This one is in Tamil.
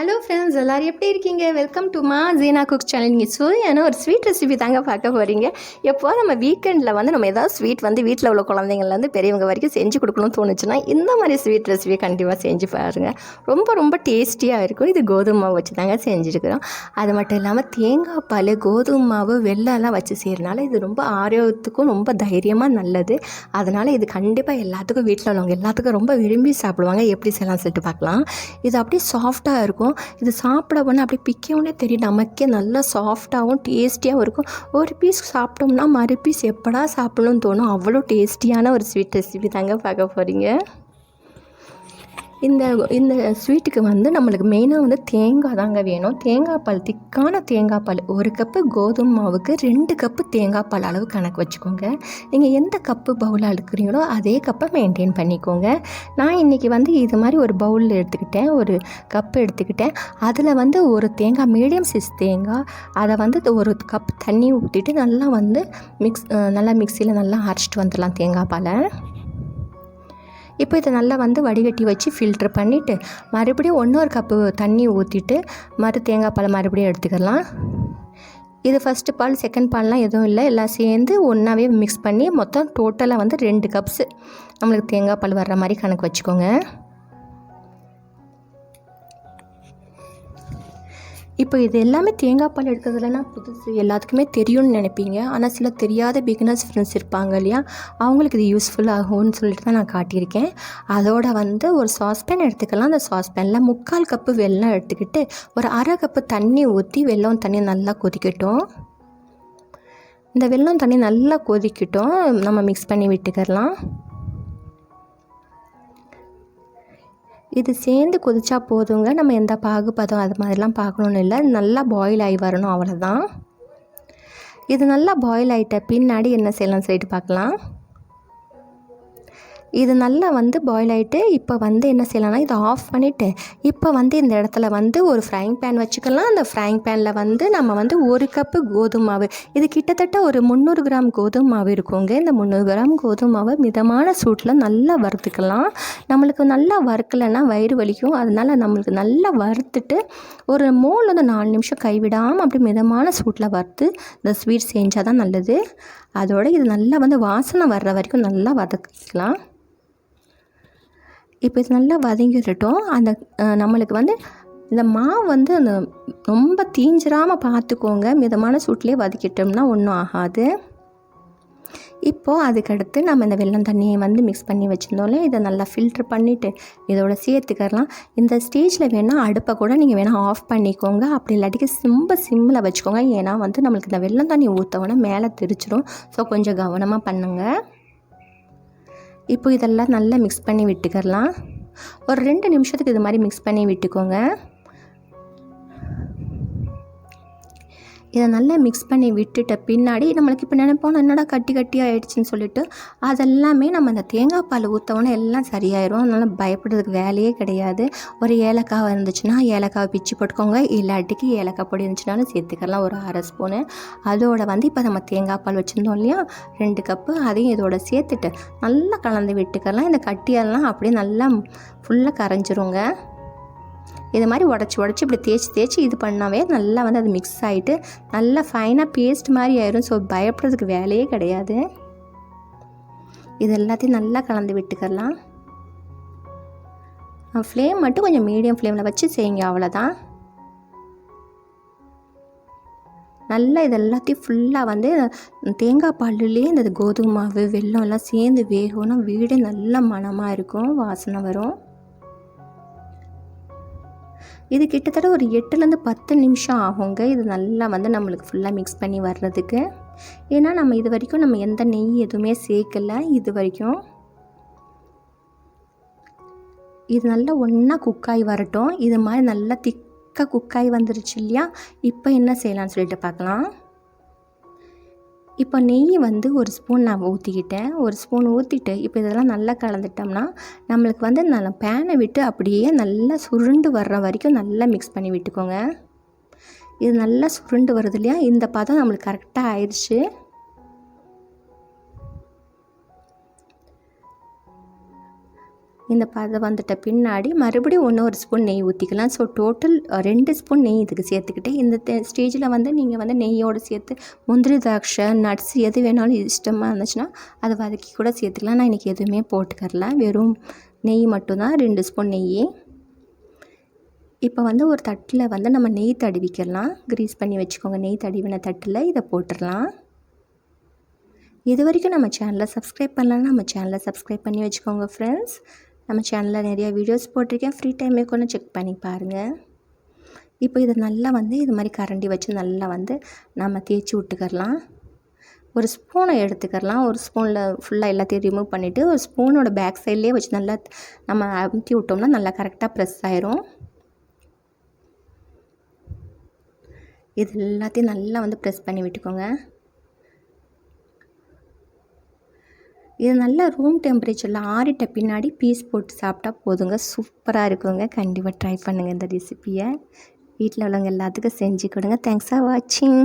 ஹலோ ஃப்ரெண்ட்ஸ் எல்லோரும் எப்படி இருக்கீங்க? வெல்கம் டு மா ஜீனா குக் சேனல் நீங்கள் சூரியான ஒரு ஸ்வீட் ரெசிபி தாங்க பார்க்க போகிறீங்க எப்போ நம்ம வீக்கெண்டில் வந்து நம்ம ஏதாவது ஸ்வீட் வந்து வீட்டில் உள்ள குழந்தைங்கள்லேருந்து பெரியவங்க வரைக்கும் செஞ்சு கொடுக்கணும்னு தோணுச்சுன்னா இந்த மாதிரி ஸ்வீட் ரெசிபியை கண்டிப்பாக செஞ்சு பாருங்கள் ரொம்ப ரொம்ப டேஸ்டியாக இருக்கும். இது கோதுமை மாவு வச்சு தாங்க செஞ்சுருக்கிறோம். அது மட்டும் இல்லாமல் தேங்காய் பால் கோதுமை மாவு வெள்ளம்லாம் வச்சு செய்கிறனால இது ரொம்ப ஆரோக்கியத்துக்கும் ரொம்ப தைரியமாக நல்லது. அதனால் இது கண்டிப்பாக எல்லாத்துக்கும் வீட்டில் உள்ளவங்க எல்லாத்துக்கும் ரொம்ப விரும்பி சாப்பிடுவாங்க. எப்படி செய்யலாம் சொல்லிட்டு பார்க்கலாம். இது அப்படியே சாஃப்டாக இருக்கும். இது சாப்பிட போனால் அப்படியே பிக்கவுனே தெரியும். நமக்கே நல்லா சாஃப்டாகவும் டேஸ்டியாகவும் இருக்கும். ஒரு பீஸ் சாப்பிட்டோம்னா மறு பீஸ் எப்படா சாப்பிடணும்னு தோணும்? அவ்வளோ டேஸ்டியான ஒரு ஸ்வீட் ரெசிபி தாங்க பார்க்க போகிறீங்க இந்த இந்த ஸ்வீட்டுக்கு வந்து நம்மளுக்கு மெயினாக வந்து தேங்காய் தாங்க வேணும். தேங்காய் பால் திக்கான தேங்காய் பால். ஒரு கப்பு கோதுமை மாவுக்கு ரெண்டு கப்பு தேங்காய் பால் அளவு கணக்கு வச்சுக்கோங்க. நீங்கள் எந்த கப்பு பவுலாக எடுக்கிறீங்களோ அதே கப்பை மெயின்டைன் பண்ணிக்கோங்க. நான் இன்றைக்கி வந்து இது மாதிரி ஒரு பவுலில் எடுத்துக்கிட்டேன். ஒரு கப்பு எடுத்துக்கிட்டேன். அதில் வந்து ஒரு தேங்காய் மீடியம் சைஸ் தேங்காய் அதை வந்து ஒரு கப் தண்ணி ஊற்றிட்டு நல்லா வந்து மிக்ஸ் நல்லா மிக்சியில் நல்லா அரைச்சிட்டு வந்துடலாம் தேங்காய் பாலை. இப்போ இதை நல்லா வந்து வடிகட்டி வச்சு ஃபில்ட்ரு பண்ணிவிட்டு மறுபடியும் இன்னொரு கப்பு தண்ணி ஊற்றிட்டு மறு தேங்காய் பழம் மறுபடியும் எடுத்துக்கலாம். இது ஃபஸ்ட்டு பால் செகண்ட் பால்லாம் எதுவும் இல்லை. எல்லாம் சேர்ந்து ஒன்றாவே மிக்ஸ் பண்ணி மொத்தம் டோட்டலாக வந்து ரெண்டு கப்ஸு நம்மளுக்கு தேங்காய் பால் வர்ற மாதிரி கணக்கு வச்சுக்கோங்க. இப்போ இது எல்லாமே தேங்காய் பால் எடுக்கிறதுலனா புதுசு. எல்லாத்துக்குமே தெரியும்னு நினைப்பீங்க. ஆனால் சில தெரியாத பிகினர்ஸ் ஃப்ரெண்ட்ஸ் இருப்பாங்க இல்லையா? அவங்களுக்கு இது யூஸ்ஃபுல் ஆகும்னு சொல்லிட்டு தான் நான் காட்டியிருக்கேன். அதோட வந்து ஒரு சாஸ்பேன் எடுத்துக்கலாம். அந்த சாஸ்பேனில் முக்கால் கப்பு வெல்லம் எடுத்துக்கிட்டு ஒரு அரை கப்பு தண்ணி ஊற்றி வெல்லம் தண்ணி நல்லா கொதிக்கட்டும். இந்த வெல்லம் தண்ணி நல்லா கொதிக்கட்டும். நம்ம மிக்ஸ் பண்ணி விட்டுக்கலாம். இது சேர்ந்து கொதிச்சா போதுங்க. நம்ம எந்த பாகுபதம் அது மாதிரிலாம் பார்க்கணுன்னு இல்லை. நல்லா பாயில் ஆகி வரணும் அவ்வளோதான் இது நல்லா பாயில் ஆகிட்ட பின்னாடி என்ன செய்யலாம் சொல்லிட்டு பார்க்கலாம். இது நல்லா வந்து பாயில் ஆகிட்டு இப்போ வந்து என்ன செய்யலாம்னா இதை ஆஃப் பண்ணிவிட்டு இப்போ வந்து இந்த இடத்துல வந்து ஒரு ஃப்ரைங் பேன் வச்சுக்கலாம். அந்த ஃப்ரைங் பேனில் வந்து நம்ம வந்து ஒரு கப்பு கோதுமை மாவு இது கிட்டத்தட்ட ஒரு முந்நூறு கிராம் கோதுமை மாவு இருக்குங்க. இந்த முந்நூறு கிராம் கோதுமை மாவை மிதமான சூட்டில் நல்லா வறுத்துக்கலாம். நம்மளுக்கு நல்லா வறுக்கலைன்னா வயிறு வலிக்கும். அதனால் நம்மளுக்கு நல்லா வறுத்துட்டு ஒரு மூணுலேருந்து நாலு நிமிஷம் கைவிடாமல் அப்படி மிதமான சூட்டில் வறுத்து இந்த ஸ்வீட் செஞ்சால் தான் நல்லது. அதோட இது நல்லா வந்து வாசனை வர்ற வரைக்கும் நல்லா வதக்கிக்கலாம். இப்போ இது நல்லா வதங்கிடட்டும். அந்த நம்மளுக்கு வந்து இந்த மாவு வந்து அந்த ரொம்ப தீஞ்சிராமல் பார்த்துக்கோங்க. மிதமான சூட்லேயே வதக்கிட்டோம்னா ஒன்றும் ஆகாது. இப்போது அதுக்கடுத்து நம்ம இந்த வெள்ளம் தண்ணியை வந்து மிக்ஸ் பண்ணி வச்சுருந்தோம்ல இதை நல்லா ஃபில்ட்ரு பண்ணிவிட்டு இதோட சேர்த்துக்கலாம் இந்த ஸ்டேஜில் வேணால் அடுப்பை கூட நீங்கள் வேணால் ஆஃப் பண்ணிக்கோங்க. அப்படி இல்லாட்டிக்கு ரொம்ப சிம்மில் வச்சுக்கோங்க. ஏன்னா வந்து நம்மளுக்கு இந்த வெள்ளம் தண்ணி ஊற்றவோன்னா மேலே தெரிச்சிடும் ஸோ கொஞ்சம் கவனமாக பண்ணுங்கள் இப்போ இதெல்லாம் நல்லா மிக்ஸ் பண்ணி விட்டுக்கிடலாம் ஒரு ரெண்டு நிமிஷத்துக்கு இது மாதிரி மிக்ஸ் பண்ணி விட்டுக்கோங்க. இதை நல்லா மிக்ஸ் பண்ணி விட்டுட்ட பின்னாடி நம்மளுக்கு இப்போ நினைப்போம் என்னடா கட்டி கட்டி ஆகிடுச்சின்னு சொல்லிட்டு அதெல்லாமே நம்ம அந்த தேங்காய் பால் ஊற்றவொன்னே எல்லாம் சரியாயிரும். அதனால் பயப்படுறதுக்கு வேலையே கிடையாது. ஒரு ஏலக்காய் இருந்துச்சுன்னா ஏலக்காவை பிச்சு போட்டுக்கோங்க. இல்லாட்டிக்கு ஏலக்காய் பொடி இருந்துச்சுனாலும் சேர்த்துக்கலாம். ஒரு அரை ஸ்பூனு. அதோட வந்து இப்போ நம்ம தேங்காய் பால் வச்சுருந்தோம் இல்லையா? ரெண்டு கப்பு அதையும் இதோட சேர்த்துட்டு நல்லா கலந்து விட்டுக்கலாம். இந்த கட்டியெல்லாம் அப்படியே நல்லா ஃபுல்லாக கரைஞ்சிருங்க. இது மாதிரி உடச்சி உடச்சி இப்படி தேய்ச்சி தேய்ச்சி இது பண்ணாவே நல்லா வந்து அது மிக்ஸ் ஆகிட்டு நல்லா ஃபைனாக பேஸ்ட் மாதிரி ஆயிரும். ஸோ பயப்படுறதுக்கு வேலையே கிடையாது. இது எல்லாத்தையும் நல்லா கலந்து விட்டுக்கலாம். ஃப்ளேம் மட்டும் கொஞ்சம் மீடியம் ஃப்ளேமில் வச்சு செய்யுங்க அவ்வளோதான் நல்லா இது எல்லாத்தையும் ஃபுல்லாக வந்து தேங்காய் பால்லுலேயே இந்த கோதுமை மாவு வெல்லம் எல்லாம் சேர்ந்து வேகணும் வீடு நல்ல மணமாக இருக்கும் வாசனை வரும். இது கிட்டத்தட்ட ஒரு எட்டுலேருந்து பத்து நிமிஷம் ஆகுங்க. இது நல்லா வந்து நம்மளுக்கு ஃபுல்லாக மிக்ஸ் பண்ணி வர்றதுக்கு. ஏன்னா நம்ம இது வரைக்கும் நம்ம எந்த நெய் எதுவுமே சேர்க்கலை. இது வரைக்கும் இது நல்லா ஒன்றா குக்காய் வரட்டும். இது மாதிரி நல்லா திக்காக குக்காய் வந்துருச்சு இல்லையா? இப்போ என்ன செய்யலாம்னு சொல்லிட்டு பார்க்கலாம். இப்போ நெய் வந்து ஒரு ஸ்பூன் நான் ஊற்றிக்கிட்டேன் ஒரு ஸ்பூன் ஊற்றிட்டு இப்போ இதெல்லாம் நல்லா கலந்துட்டோம்னா நம்மளுக்கு வந்து நல்லா பேனை விட்டு அப்படியே நல்லா சுருண்டு வர்ற வரைக்கும் நல்லா மிக்ஸ் பண்ணி விட்டுக்கோங்க. இது நல்லா சுருண்டு வருது இல்லையா? இந்த பதம் நம்மளுக்கு கரெக்டாக ஆயிடுச்சு. இந்த பதம் வந்துட்ட பின்னாடி மறுபடியும் ஒன்று ஒரு ஸ்பூன் நெய் ஊற்றிக்கலாம் ஸோ டோட்டல் ரெண்டு ஸ்பூன் நெய் இதுக்கு சேர்த்துக்கிட்டு இந்த ஸ்டேஜில் வந்து நீங்கள் வந்து நெய்யோடு சேர்த்து முந்திரி திராட்சை நட்ஸ் எது வேணாலும் இஷ்டமாக இருந்துச்சுன்னா அதை வதக்கி கூட சேர்த்துக்கலாம். நான் இன்றைக்கி எதுவுமே போட்டுக்கரல வெறும் நெய் மட்டும்தான் ரெண்டு ஸ்பூன் நெய் இப்போ வந்து ஒரு தட்டில் வந்து நம்ம நெய் தடவிக்கலாம். க்ரீஸ் பண்ணி வச்சுக்கோங்க நெய் தடவின தட்டில் இதை போட்டுடலாம். இது வரைக்கும் நம்ம சேனலை சப்ஸ்கிரைப் பண்ணலன்னா நம்ம சேனலை சப்ஸ்கிரைப் பண்ணி வச்சுக்கோங்க ஃப்ரெண்ட்ஸ் நம்ம சேனலில் நிறையா வீடியோஸ் போட்டிருக்கேன். ஃப்ரீ டைமே கொண்டு செக் பண்ணி பாருங்கள் இப்போ இதை நல்லா வந்து இது மாதிரி கரண்டி வச்சு நல்லா வந்து நம்ம தேய்ச்சி விட்டுக்கரலாம் ஒரு ஸ்பூனை எடுத்துக்கரலாம் ஒரு ஸ்பூனில் ஃபுல்லாக எல்லாத்தையும் ரிமூவ் பண்ணிவிட்டு ஒரு ஸ்பூனோட பேக் சைட்லேயே வச்சு நல்லா நம்ம அமுத்தி விட்டோம்னா நல்லா கரெக்டாக ப்ரெஸ் ஆயிரும். இது எல்லாத்தையும் நல்லா வந்து ப்ரெஸ் பண்ணி விட்டுக்கோங்க. இது நல்லா ரூம் டெம்பரேச்சரில் ஆறிட்ட பின்னாடி பீஸ் போட்டு சாப்பிட்டா போதுங்க. சூப்பராக இருக்குங்க. கண்டிப்பாக ட்ரை பண்ணுங்கள் இந்த ரெசிப்பியை வீட்டில் உள்ளவங்க எல்லாத்துக்கும் செஞ்சு கொடுங்க. தேங்க்ஸ் ஃபார் வாட்சிங்